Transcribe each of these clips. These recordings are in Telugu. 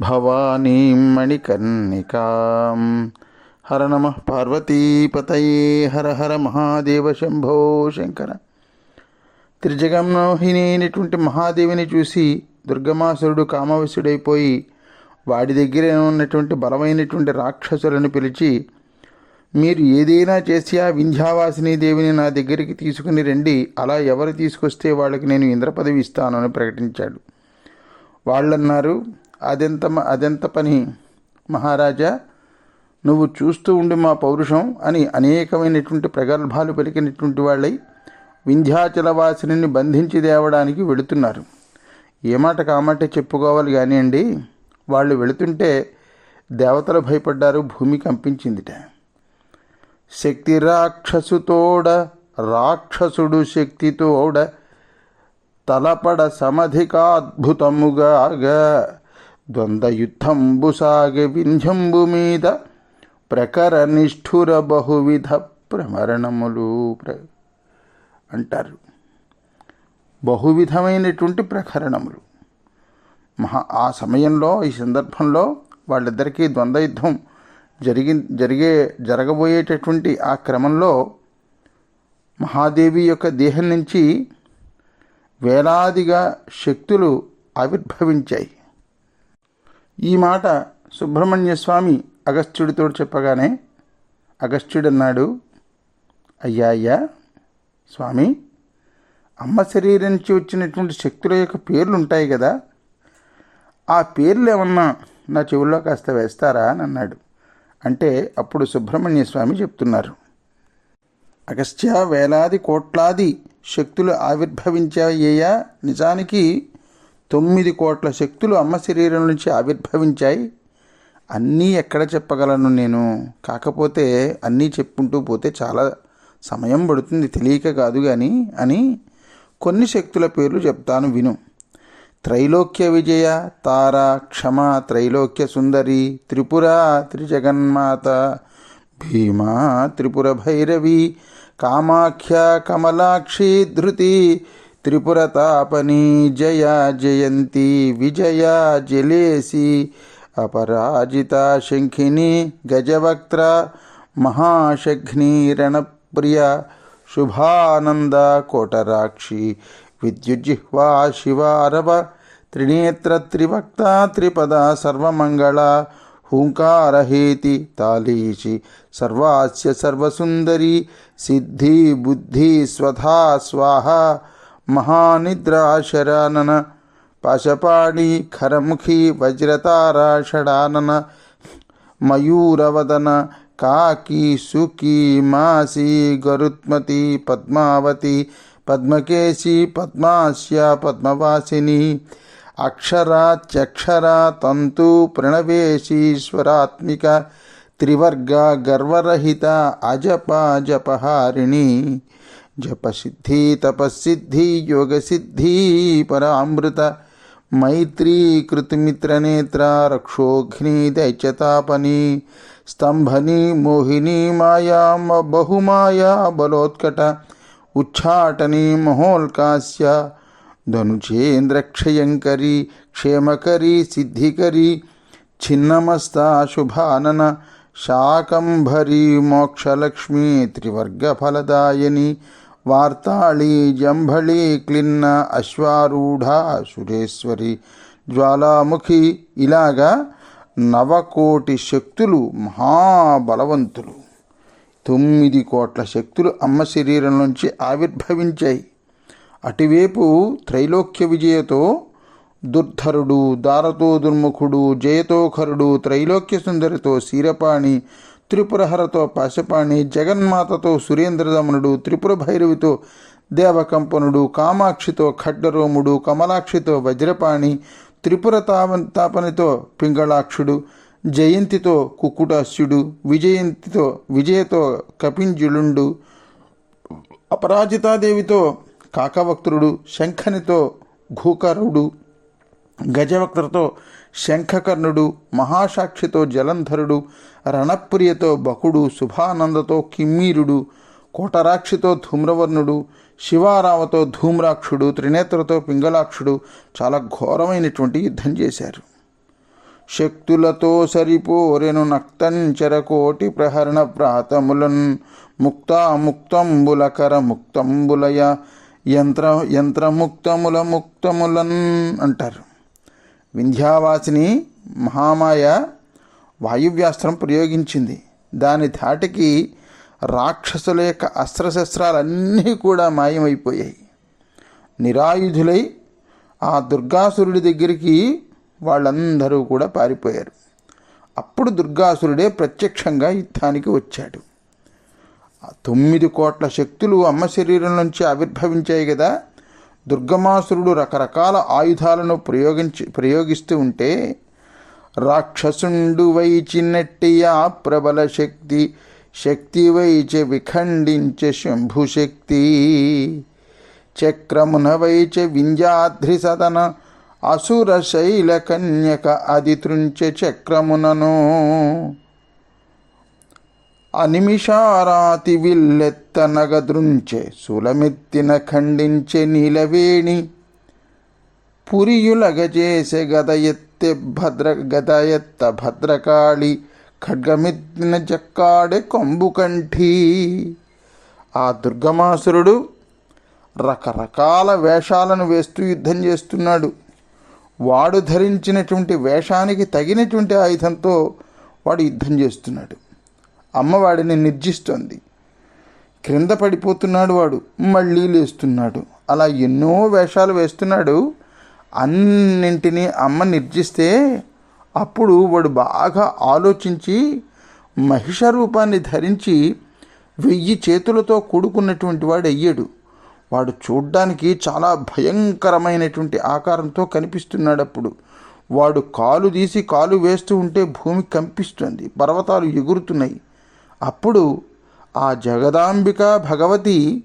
భవానీం మణికర్ణికాం హర నమ పార్వతీపతయే హర హర మహాదేవ శంభో శంకర త్రిజగమోహిని అయినటువంటి మహాదేవిని చూసి దుర్గమాసురుడు కామవశుడైపోయి వాడి దగ్గర ఉన్నటువంటి బలమైనటువంటి రాక్షసులను పిలిచి మీరు ఏదైనా చేసి ఆ వింధ్యావాసిని దేవిని నా దగ్గరికి తీసుకుని రండి. అలా ఎవరు తీసుకొస్తే వాళ్ళకి నేను ఇంద్ర పదవి ఇస్తాను అని ప్రకటించాడు. వాళ్ళన్నారు అదెంత మ- అదెంత పని? మహారాజా నువ్వు చూస్తూ ఉండి మా పౌరుషం అని అనేకమైనటువంటి ప్రగల్భాలు పలికినటువంటి వాళ్ళై వింధ్యాచలవాసిని బంధించి దేవడానికి వెళుతున్నారు. ఏ మాట కామాట చెప్పుకోవాలి కానివ్వండి వాళ్ళు వెళుతుంటే దేవతలు భయపడ్డారు భూమి కంపించిందిట. శక్తి రాక్షసుతోడ రాక్షసుడు శక్తితోడ తలపడ సమధికాద్భుతముగాగా ద్వంద్వయుద్ధంబు సాగి వింధ్యంబు మీద ప్రకర నిష్ఠుర బహువిధ ప్రమరణములు ప్ర అంటారు. బహువిధమైనటువంటి ప్రకరణములు. మహా ఆ సమయంలో ఈ సందర్భంలో వాళ్ళిద్దరికీ ద్వంద్వయుద్ధం జరిగి జరిగే జరగబోయేటటువంటి ఆ క్రమంలో మహాదేవి యొక్క దేహం నుంచి వేలాదిగా శక్తులు ఆవిర్భవించాయి. ఈ మాట సుబ్రహ్మణ్య స్వామి అగస్త్యుడితో చెప్పగానే అగస్త్యుడు అన్నాడు అయ్యా అయ్యా స్వామి అమ్మ శరీరం నుంచి వచ్చినటువంటి శక్తుల యొక్క పేర్లు ఉంటాయి కదా. ఆ పేర్లు ఏమన్నా నా చెవుల్లో కాస్త వేస్తారా అని అన్నాడు. అంటే అప్పుడు సుబ్రహ్మణ్య స్వామి చెప్తున్నారు. అగస్త్య వేలాది కోట్లాది శక్తులు ఆవిర్భవించాయ్యా? నిజానికి తొమ్మిది కోట్ల శక్తులు అమ్మ శరీరం నుంచి ఆవిర్భవించాయి. అన్నీ ఎక్కడ చెప్పగలను నేను? కాకపోతే అన్నీ చెప్పుకుంటూ పోతే చాలా సమయం పడుతుంది తెలియక కాదు కానీ అని కొన్ని శక్తుల పేర్లు చెప్తాను విను. త్రైలోక్య విజయ తార క్షమ త్రైలోక్య సుందరి త్రిపుర త్రిజగన్మాత భీమా త్రిపుర భైరవి కామాఖ్య కమలాక్షి ధృతి त्रिपुरतापनी जया जयंती, विजया जलेसी, अपराजिता शंखिनी, गजवक्त्रा महाशघ्नी रणप्रिया, शुभानंद, कोटराक्षी विद्युजिह्वा शिवारव त्रिनेत्रत्रिवक्ता त्रिपदा सर्वमङ्गला हुङ्कारहेति तालीशि सर्वास्य सर्वसुन्दरी, सिद्धि बुद्धि स्वधा स्वाहा మహానిద్రాశరానన పాశపాణి ఖరముఖి వజ్రతారాషడానన మయూరవదన కాకి సుకి మాసి గరుత్మతి పద్మావతి పద్మకేశి పద్మాస్య పద్మవాసిని అక్షరాత్యక్షరా తంతు ప్రణవేశీశ్వరాత్మిక త్రివర్గ గర్వరహిత అజప జపహారిణి जप सिद्धि तपसिद्धि योग सिद्धि परामृत मैत्री कृतमित्रनेत्रा रक्षोघ्नी दैचतापनी स्तंभनी मोहिनी माया बहुमाया बलोत्कट उच्छाटनी महोल्कास्य धनुषेन्द्रक्षयङ्करी क्षेमकरी सिद्धिकरी छिन्नमस्ता शुभानन शाकंभरी मोक्षलक्ष्मी त्रिवर्गफलदायिनी వార్తాళి జంభళి క్లిన్న అశ్వారూఢ సురేశ్వరి జ్వాలాముఖి ఇలాగా నవకోటి శక్తులు మహాబలవంతులు. తొమ్మిది కోట్ల శక్తులు అమ్మ శరీరం నుంచి ఆవిర్భవించాయి. అటువైపు త్రైలోక్య విజయతో దుర్ధరుడు దారతో దుర్ముఖుడు జయతోఖరుడు త్రైలోక్య సుందరితో శీరపాణి త్రిపురహరతో పాశపాణి జగన్మాతతో సురేంద్రదమనుడు త్రిపుర భైరవితో దేవకంపనుడు కామాక్షితో ఖడ్గరోముడు కమలాక్షితో వజ్రపాణి త్రిపుర తాప తాపనితో పింగళాక్షుడు జయంతితో కుక్కుటాస్యుడు విజయంతితో విజయతో కపింజులుండు అపరాజితాదేవితో కాకవక్త్రుడు శంఖనితో ఘూకరుడు గజవక్త్రతో శంఖకర్ణుడు మహాసాక్షితో జలంధరుడు రణప్రియతో బకుడు శుభానందతో కిమ్మీరుడు కోటరాక్షితో ధూమ్రవర్ణుడు శివారావతో ధూమ్రాక్షుడు త్రినేత్రతో పింగళాక్షుడు చాలా ఘోరమైనటువంటి యుద్ధం చేశారు. శక్తులతో సరిపోరెను నక్తంచర కోటి ప్రహరణ ప్రాతములన్ ముక్తాముక్తంబులకర ముక్తంబులయ యంత్ర యంత్రముక్తముల ముక్తములన్ అంటారు. వింధ్యావాసిని మహామాయ వాయువ్యాస్త్రం ప్రయోగించింది. దాని ధాటికి రాక్షసుల యొక్క అస్త్రశస్త్రాలన్నీ కూడా మాయమైపోయాయి. నిరాయుధులై ఆ దుర్గాసురుడి దగ్గరికి వాళ్ళందరూ కూడా పారిపోయారు. అప్పుడు దుర్గాసురుడే ప్రత్యక్షంగా యుద్ధానికి వచ్చాడు. తొమ్మిది కోట్ల శక్తులు అమ్మ శరీరం నుంచి ఆవిర్భవించాయి కదా. దుర్గమాసురుడు రకరకాల ఆయుధాలను ప్రయోగించి ప్రయోగిస్తూ ఉంటే రాక్షసుండు వైచినట్టియా ప్రబల శక్తి శక్తి వైచ విఖండించే శంభుశక్తి చక్రమున వైచ వింజాద్రి సదన అసుర శైల కన్యక అది త్రుంచె చక్రమునను. అనిమిషారాతి విల్లెత్త నగదృంచె సులమెత్తిన ఖండించె నీలవేణి. పురియులగజేసె గద ఎత్తె భద్ర గద ఎత్త భద్రకాళి ఖడ్గమెత్తిన జక్కాడె కొంబుకంఠి. ఆ దుర్గమాసురుడు రకరకాల వేషాలను వేస్తూ యుద్ధం చేస్తున్నాడు. వాడు ధరించినటువంటి వేషానికి తగినటువంటి ఆయుధంతో వాడు యుద్ధం చేస్తున్నాడు. అమ్మవాడిని నిర్జిస్తోంది. క్రింద పడిపోతున్నాడు వాడు మళ్ళీ లేస్తున్నాడు. అలా ఎన్నో వేషాలు వేస్తున్నాడు. అన్నింటినీ అమ్మ నిర్జిస్తే అప్పుడు వాడు బాగా ఆలోచించి మహిష రూపాన్ని ధరించి వెయ్యి చేతులతో కూడుకున్నటువంటి వాడు అయ్యాడు వాడు చూడ్డానికి చాలా భయంకరమైనటువంటి ఆకారంతో కనిపిస్తున్నాడు అప్పుడు వాడు కాలు తీసి కాలు వేస్తూ ఉంటే భూమి కంపిస్తుంది పర్వతాలు ఎగురుతున్నాయి. అప్పుడు ఆ జగదాంబిక భగవతి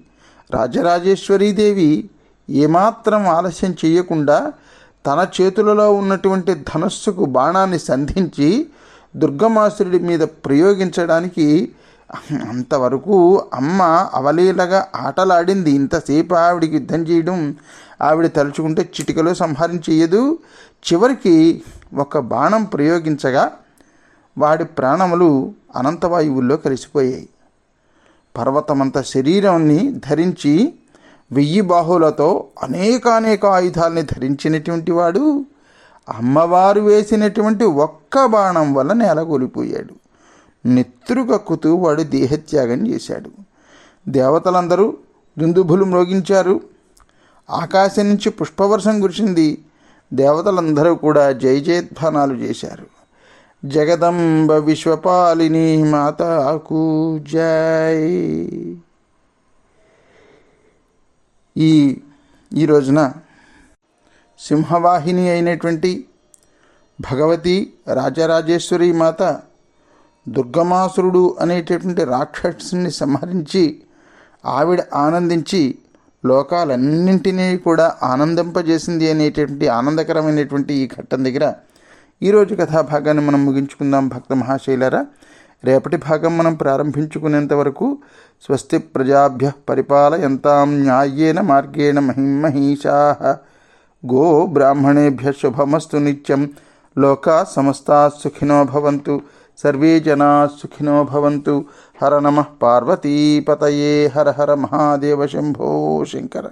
రాజరాజేశ్వరీదేవి ఏమాత్రం ఆలస్యం చేయకుండా తన చేతులలో ఉన్నటువంటి ధనస్సుకు బాణాన్ని సంధించి దుర్గమాసురుడి మీద ప్రయోగించడానికి అంతవరకు అమ్మ అవలీలగా ఆటలాడింది. ఇంతసేపు ఆవిడికి యుద్ధం చేయడం ఆవిడ తలుచుకుంటే చిటికలో సంహరించేయదు చివరికి ఒక బాణం ప్రయోగించగా వాడి ప్రాణములు అనంతవాయువుల్లో కలిసిపోయాయి. పర్వతమంత శరీరాన్ని ధరించి వెయ్యి బాహులతో అనేకానేక ఆయుధాలని ధరించినటువంటి వాడు అమ్మవారు వేసినటువంటి ఒక్క బాణం వల్ల నేలగొలిపోయాడు నెత్తురు కక్కుతూ వాడు దేహత్యాగం చేశాడు. దేవతలందరూ దుందుభులు మ్రోగించారు. ఆకాశం నుంచి పుష్పవర్షం కురిసింది. దేవతలందరూ కూడా జయజయధ్వానాలు చేశారు. జగదంబ విశ్వపాలిని మాతాకు జై. ఈ ఈ రోజున సింహవాహిని అయినటువంటి భగవతి రాజరాజేశ్వరి మాత దుర్గమాసురుడు అనేటటువంటి రాక్షసుని సంహరించి ఆవిడ ఆనందించి లోకాలన్నింటినీ కూడా ఆనందింపజేసింది అనేటటువంటి ఆనందకరమైనటువంటి ఈ ఘట్టం దగ్గర ఈరోజు కథాభాగాన్ని మనం ముగించుకుందాం భక్త మహాశైలరా. రేపటి భాగం మనం ప్రారంభించుకునేంత వరకు స్వస్తి ప్రజాభ్య పరిపాలయంతాం న్యాయేన మార్గేణ మహిమహీషా. గో బ్రాహ్మణేభ్య శుభమస్తు నిత్యం. లోకా సమస్తా సుఖినో భవంతు. సర్వే జనా సుఖినో భవంతు. హర నమ పార్వతీపతయే. హర హర మహాదేవ శంభో శంకర.